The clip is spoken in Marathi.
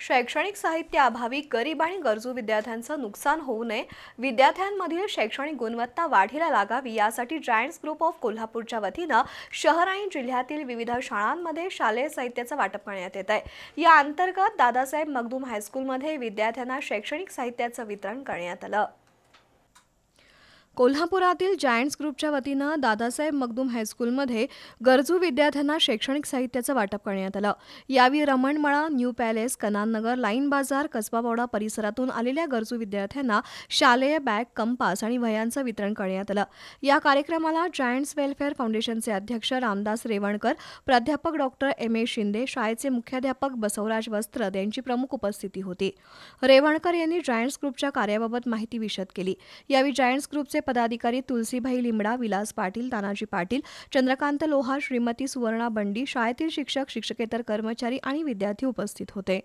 शैक्षणिक साहित्याअभावी गरीब आणि गरजू विद्यार्थ्यांचं नुकसान होऊ नये. विद्यार्थ्यांमधील शैक्षणिक गुणवत्ता वाढीला लागावी यासाठी जायंट्स ग्रुप ऑफ कोल्हापूरच्या वतीनं शहर आणि जिल्ह्यातील विविध शाळांमध्ये शालेय साहित्याचं वाटप करण्यात येत आहे. या अंतर्गत दादासाहेब मगदूम हायस्कूलमध्ये विद्यार्थ्यांना शैक्षणिक साहित्याचं वितरण करण्यात आलं. कोल्हापुरातील जायंट्स ग्रुपच्या वतीनं दादासाहेब मगदूम हायस्कूलमध्ये गरजू विद्यार्थ्यांना शैक्षणिक साहित्याचं वाटप करण्यात आलं. यावेळी Ramanmala new palace Kanannagar line Bazar Kasbabawada परिसरातून आलेल्या गरजू विद्यार्थ्यांना शालेय बॅग कंपास आणि वह्यांचं वितरण करण्यात आलं. या कार्यक्रमाला जायंट्स वेलफेअर फाउंडेशनचे अध्यक्ष रामदास रेवणकर प्राध्यापक डॉक्टर एम. ए. शिंदे शाळेचे मुख्याध्यापक बसवराज वस्त्रद यांची प्रमुख उपस्थिती होती. रेवणकर यांनी जायंट्स ग्रुपच्या कार्याबाबत माहिती विशद केली. यावेळी जायंट्स ग्रुपचे पदाधिकारी तुलसीभाई लिमडा विलास पाटील तानाजी पाटील चंद्रकांत लोहार श्रीमती सुवर्णा बंडी शाळेतील शिक्षक शिक्षकेतर कर्मचारी आणि विद्यार्थी उपस्थित होते.